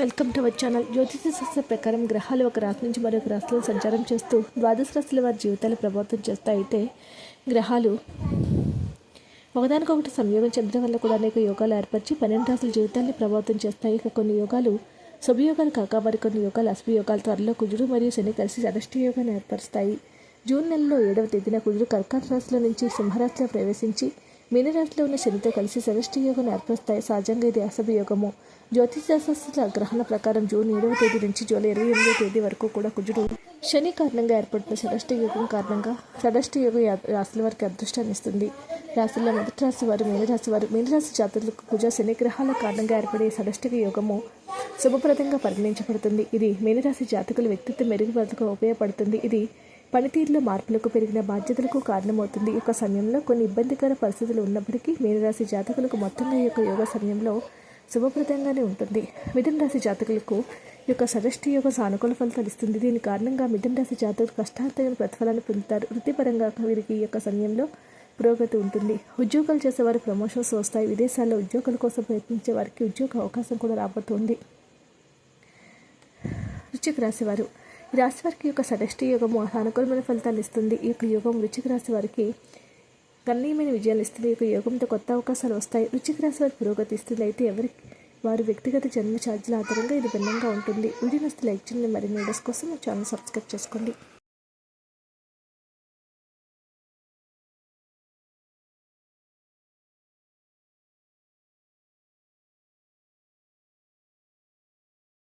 Welcome to our channel జ్యోతిష శాస్త్ర ప్రకారం గ్రహాలు ఒక రాశి నుంచి మరొక రాశిలో సంచారం చేస్తూ ద్వాదశ రాశుల వారి జీవితాలు ప్రభావితం చేస్తాయి అయితే గ్రహాలు ఒకదానికొకటి సంయోగం చెందడం వల్ల కూడా అనేక యోగాలు ఏర్పరిచి పన్నెండు రాసుల జీవితాన్ని ప్రభావితం చేస్తాయి. ఇక కొన్ని యోగాలు శుభయోగాలు కాక మరికొన్ని యోగాలు అశుభయోగాలు త్వరలో కుజుడు మరియు శని కలిసి అదృష్ట యోగాన్ని ఏర్పరుస్తాయి. జూన్ నెలలో ఏడవ తేదీన కుజుడు కర్కాట రాశిలో నుంచి సింహరాశిలో ప్రవేశించి మీనరాశిలో ఉన్న శనితో కలిసి సరష్టి యోగం ఏర్పరుస్తాయి. సహజంగా ఇది అసభ యోగము. జ్యోతిషశాస్త్ర గ్రహణ ప్రకారం జూన్ ఏడవ తేదీ నుంచి జూలై ఇరవై ఎనిమిదవ తేదీ వరకు కూడా కుజుడు శని కారణంగా ఏర్పడుతున్న షడష్టి యోగం కారణంగా షడష్టి యోగం రాశుల వారికి అదృష్టాన్ని ఇస్తుంది. రాశుల్లో మొదటి రాశి వారు మీనరాశి వారు మీనరాశి జాతకులకు కుజ శని గ్రహాల కారణంగా ఏర్పడే షడష్టిక యోగము శుభప్రదంగా పరిగణించబడుతుంది. ఇది మీనరాశి జాతకుల వ్యక్తిత్వం మెరుగుపరచుకు ఉపయోగపడుతుంది. ఇది పనితీరులో మార్పులకు పెరిగిన బాధ్యతలకు కారణమవుతుంది. ఈ యొక్క సమయంలో కొన్ని ఇబ్బందికర పరిస్థితులు ఉన్నప్పటికీ మీనరాశి జాతకులకు మొత్తంగా ఈ యొక్క యోగ సమయంలో శుభప్రదంగానే ఉంటుంది. మిథున రాశి జాతకులకు యొక్క సరష్టి యోగ సానుకూల ఫలితాలు ఇస్తుంది. దీని కారణంగా మిథున రాశి జాతకులు కష్టార్థమైన ప్రతిఫలాన్ని పొందుతారు. వృత్తిపరంగా వీరికి ఈ యొక్క సమయంలో పురోగతి ఉంటుంది. ఉద్యోగాలు చేసేవారు ప్రమోషన్స్ వస్తాయి. విదేశాల్లో ఉద్యోగాల కోసం ప్రయత్నించే వారికి ఉద్యోగ అవకాశం కూడా రాబోతోంది. వృశ్చిక రాశివారు రాశి వారికి యొక్క సడష్టి యోగము సానుకూలమైన ఫలితాలు ఇస్తుంది. ఈ యొక్క యోగం వృశ్చిక రాశి వారికి గణనీయమైన విజయాలు ఇస్తుంది. ఈ యొక్క యోగంతో కొత్త అవకాశాలు వస్తాయి. వృశ్చిక రాశి వారికి పురోగతి ఇస్తుంది. అయితే ఎవరి వారి వ్యక్తిగత జన్మ ఛార్జీల ఆధారంగా ఇది భిన్నంగా ఉంటుంది. వీడియో నస్తే లైక్ చేయండి. మరిన్ని వీడియోస్ కోసం ఛానల్ సబ్స్క్రైబ్ చేసుకోండి.